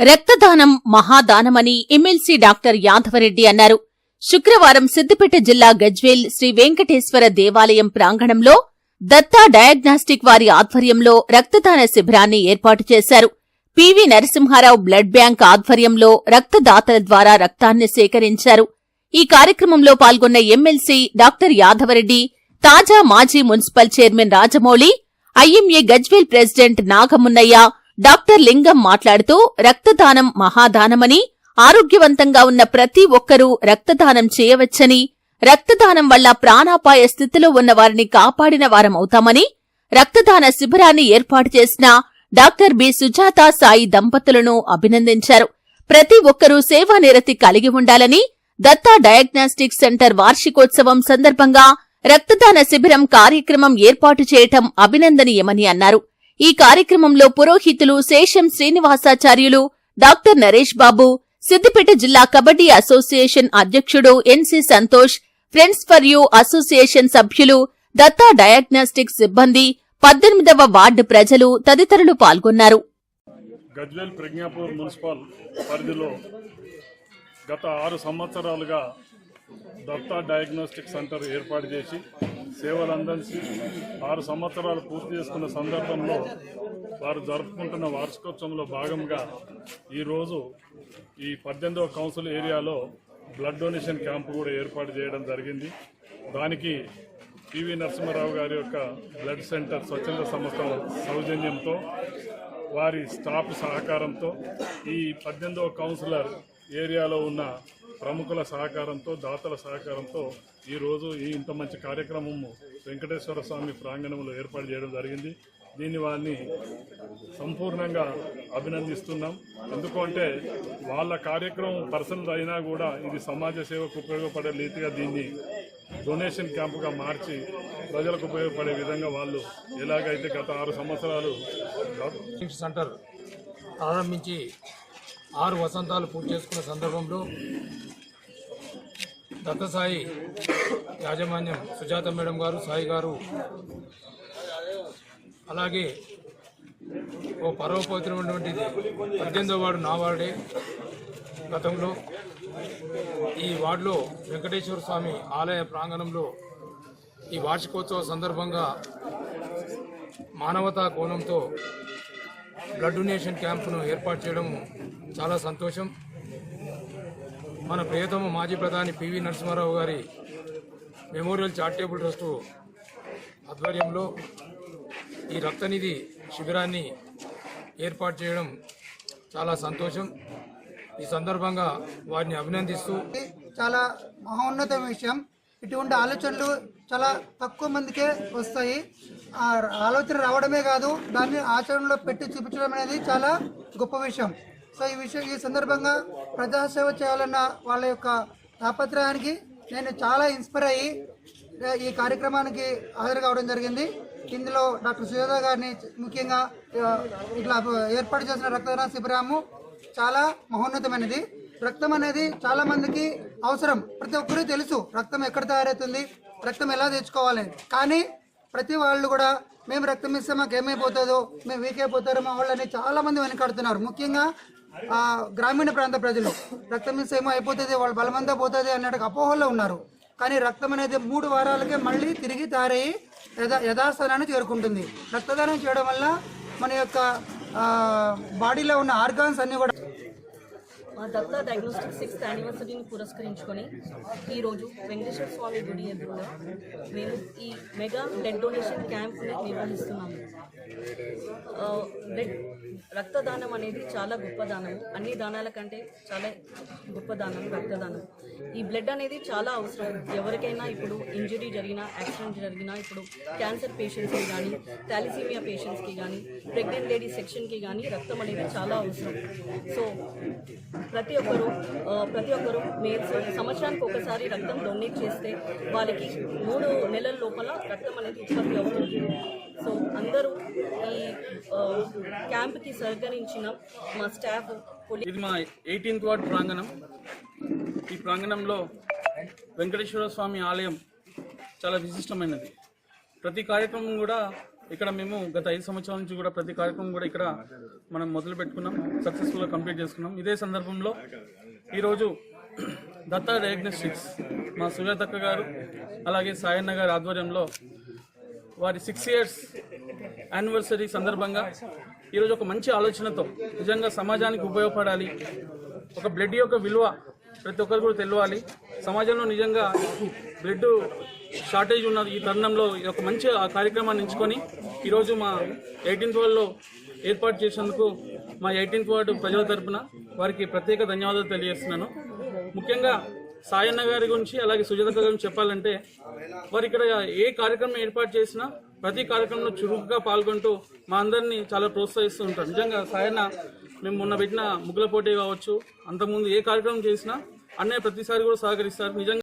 రక్తదానం మహాదానమని MLC doctor Yadava Reddy అన్నారు. శుక్రవారం సిద్దిపేట జిల్లా గజ్వేల్ శ్రీ వెంకటేశ్వర దేవాలయం ప్రాంగణంలో దత్తా డయాగ్నాస్టిక్ వారి ఆధ్వర్యంలో రక్తదాన శిబిరాన్ని ఏర్పాటు చేశారు. పివి నరసింహారావు బ్లడ్ బ్యాంక్ ఆధ్వర్యంలో రక్తదాతల ద్వారా రక్తాన్ని సేకరించారు. ఈ కార్యక్రమంలో పాల్గొన్న ఎమ్మెల్సీ డాక్టర్ యాదవరెడ్డి తాజా మాజీ municipal chairman Rajamouli IMA Gajwel president Nagamunnaiah doctor Lingam మాట్లాడుతూ రక్తదానం మహాదానమని ఆరోగ్యవంతంగా ఉన్న ప్రతి ఒక్కరూ రక్తదానం చేయవచ్చని రక్తదానం వల్ల ప్రాణాపాయ స్థితిలో ఉన్న వారిని కాపాడిన వారమవుతామని రక్తదాన శిబిరాన్ని ఏర్పాటు చేసిన డాక్టర్ బి. సుజాత సాయి దంపతులను అభినందించారు. ప్రతి ఒక్కరూ సేవానిరతి కలిగి ఉండాలని దత్తా డయాగ్నాస్టిక్ సెంటర్ వార్షికోత్సవం సందర్భంగా రక్తదాన శిబిరం కార్యక్రమం ఏర్పాటు చేయటం అభినందనీయమని అన్నారు. ఈ కార్యక్రమంలో పురోహితులు శేషం శ్రీనివాసాచార్యులు డాక్టర్ నరేష్ బాబు సిద్దిపేట జిల్లా కబడ్డీ అసోసియేషన్ అధ్యక్షుడు NC Santosh friends for you association సభ్యులు దత్తా డయాగ్నాస్టిక్స్ సిబ్బంది పద్దెనిమిదవ వార్డు ప్రజలు తదితరులు పాల్గొన్నారు. గజ్వేల్ ప్రజ్ఞాపూర్ మున్సిపల్ పరిధిలో గత ఆరు సంవత్సరాలుగా దత్తా డయాగ్నోస్టిక్ సెంటర్ ఏర్పాటు చేసి సేవలు అందించి ఆరు సంవత్సరాలు పూర్తి చేసుకున్న సందర్భంలో వారు జరుపుకుంటున్న వార్షికోత్సవంలో భాగంగా ఈరోజు ఈ పద్దెనిమిదవ కౌన్సిల్ ఏరియాలో బ్లడ్ డొనేషన్ క్యాంపు కూడా ఏర్పాటు చేయడం జరిగింది. దానికి పివి నరసింహారావు గారి యొక్క బ్లడ్ సెంటర్ స్వచ్ఛంద సంస్థ సౌజన్యంతో వారి స్టాఫ్ సహకారంతో ఈ పద్దెనిమిదవ కౌన్సిలర్ ఏరియాలో ఉన్న ప్రముఖుల సహకారంతో దాతల సహకారంతో ఈరోజు ఈ ఇంత మంచి కార్యక్రమము వెంకటేశ్వర స్వామి ప్రాంగణంలో ఏర్పాటు చేయడం జరిగింది దీన్ని వారిని సంపూర్ణంగా అభినందిస్తున్నాం ఎందుకంటే వాళ్ళ కార్యక్రమం పర్సనల్ అయినా కూడా ఇది సమాజ సేవకు ఉపయోగపడే రీతిగా దీన్ని డొనేషన్ క్యాంపుగా మార్చి ప్రజలకు ఉపయోగపడే విధంగా వాళ్ళు ఎలాగైతే గత ఆరు సంవత్సరాలు సెంటర్ ప్రారంభించి ఆరు వసంతాలు పూర్తి చేసుకున్న సందర్భంలో దత్తసాయి యాజమాన్యం సుజాత మేడం గారు సాయి గారు అలాగే ఓ పరోపవిత్రమైనటువంటిది పద్దెనిమిదో వార్డు నా వార్డే గతంలో. ఈ వార్డులో వెంకటేశ్వర స్వామి ఆలయ ప్రాంగణంలో ఈ వార్షికోత్సవ సందర్భంగా మానవతా కోణంతో బ్లడ్ డొనేషన్ క్యాంపును ఏర్పాటు చేయడం చాలా సంతోషం. మన ప్రియతమ మాజీ ప్రధాని పివి నరసింహారావు గారి మెమోరియల్ చారిటబుల్ ట్రస్టు ఆధ్వర్యంలో ఈ రక్తనిధి శిబిరాన్ని ఏర్పాటు చేయడం చాలా సంతోషం. ఈ సందర్భంగా వారిని అభినందిస్తూ చాలా మహోన్నత విషయం. ఇటువంటి ఆలోచనలు చాలా తక్కువ మందికే వస్తాయి. ఆలోచన రావడమే కాదు దాన్ని ఆచరణలో పెట్టి చూపించడం అనేది చాలా గొప్ప విషయం. సో ఈ విషయం ఈ సందర్భంగా ప్రజాసేవ చేయాలన్న వాళ్ళ యొక్క తాపత్రయానికి నేను చాలా ఇన్స్పైర్ అయ్యి ఈ కార్యక్రమానికి హాజరు కావడం జరిగింది. ఇందులో డాక్టర్ సుజాత గారిని ముఖ్యంగా ఇట్లా ఏర్పాటు చేసిన రక్తదాన శిబిరాము చాలా మహోన్నతమైనది. రక్తం అనేది చాలా మందికి అవసరం. ప్రతి ఒక్కరూ తెలుసు రక్తం ఎక్కడ తయారవుతుంది రక్తం ఎలా తెచ్చుకోవాలి. కానీ ప్రతి వాళ్ళు కూడా మేము రక్తం ఇస్తే మాకు ఏమైపోతుందో మేము వీక్ అయిపోతారో మా వాళ్ళని చాలా మంది వెనకాడుతున్నారు. ముఖ్యంగా ఆ, గ్రామీణ ప్రాంత ప్రజలు. రక్తం ఇస్తే ఏమో అయిపోతుంది వాళ్ళు బలమంతా పోతుంది అన్నట్టు అపోహల్లో ఉన్నారు. కానీ రక్తం అనేది మూడు వారాలకే మళ్ళీ తిరిగి తయారయ్యి యథా యథాస్థానాన్ని చేరుకుంటుంది. రక్తదానం చేయడం వల్ల మన యొక్క బాడీలో ఉన్న ఆర్గాన్స్ అన్ని కూడా మా దత్తా డయాగ్నోస్టిక్ సిక్స్త్ యానివర్సరీని పురస్కరించుకొని ఈరోజు వెంకటేశ్వర స్వామి గుడి ఎదురుగా మేము ఈ మెగా బ్లడ్ డొనేషన్ క్యాంప్ని నిర్వహిస్తున్నాము. బ్లడ్ రక్తదానం అనేది చాలా గొప్ప దానం. అన్ని దానాల కంటే చాలా గొప్ప దానం రక్తదానం. ఈ బ్లడ్ అనేది చాలా అవసరం. ఎవరికైనా ఇప్పుడు ఇంజరీ జరిగినా యాక్సిడెంట్ జరిగినా ఇప్పుడు క్యాన్సర్ పేషెంట్స్కి కానీ థాలిసీమియా పేషెంట్స్కి కానీ ప్రెగ్నెంట్ లేడీ సెక్షన్కి కానీ రక్తం అనేది చాలా అవసరం. సో ప్రతి ఒక్కరు ప్రతి ఒక్కరు మేల్స్ సంవత్సరానికి ఒకసారి రక్తం డొనేట్ చేస్తే వాళ్ళకి మూడు నెలల లోపల రక్తం అనేది ఉత్పత్తి అవుతుంది. సో అందరూ ఈ క్యాంప్కి సహకరించిన మా స్టాఫ్ ఇది మా ఎయిటీన్త్ వార్డ్ ప్రాంగణం. ఈ ప్రాంగణంలో వెంకటేశ్వర స్వామి ఆలయం చాలా విశిష్టమైనది. ప్రతి కార్యక్రమం కూడా ఇక్కడ మేము గత ఐదు సంవత్సరాల నుంచి కూడా ప్రతి కార్యక్రమం కూడా ఇక్కడ మనం మొదలు పెట్టుకున్నాం సక్సెస్ఫుల్గా కంప్లీట్ చేసుకున్నాం. ఇదే సందర్భంలో ఈరోజు దత్తా డయాగ్నోస్టిక్స్ మా సుజాతక్క గారు అలాగే సాయన్న గారి ఆధ్వర్యంలో వారి సిక్స్ ఇయర్స్ యానివర్సరీ సందర్భంగా ఈరోజు ఒక మంచి ఆలోచనతో నిజంగా సమాజానికి ఉపయోగపడాలి ఒక బ్లడ్ యొక్క విలువ ప్రతి ఒక్కరు కూడా తెలియాలి సమాజంలో నిజంగా బ్లడ్ షార్టేజ్ ఉన్న ఈ తరుణంలో ఈ ఒక మంచి ఆ కార్యక్రమాన్ని ఎంచుకొని ఈరోజు మా ఎయిటీన్త్ వార్డులో ఏర్పాటు చేసినందుకు మా ఎయిటీన్త్ వార్డు ప్రజల తరపున వారికి ప్రత్యేక ధన్యవాదాలు తెలియజేస్తున్నాను. ముఖ్యంగా సాయన్న గారి గురించి అలాగే సుజాత గారి గురించి చెప్పాలంటే వారు ఇక్కడ ఏ కార్యక్రమం ఏర్పాటు చేసినా ప్రతి కార్యక్రమంలో చురుకుగా పాల్గొంటూ మా అందరినీ చాలా ప్రోత్సహిస్తూ ఉంటారు. నిజంగా సాయన్న మేము మొన్న పెట్టిన ముగ్గుల పోటీ కావచ్చు. అంతకుముందు ఏ కార్యక్రమం చేసినా అన్నయ్య ప్రతిసారి కూడా సహకరిస్తారు. నిజంగా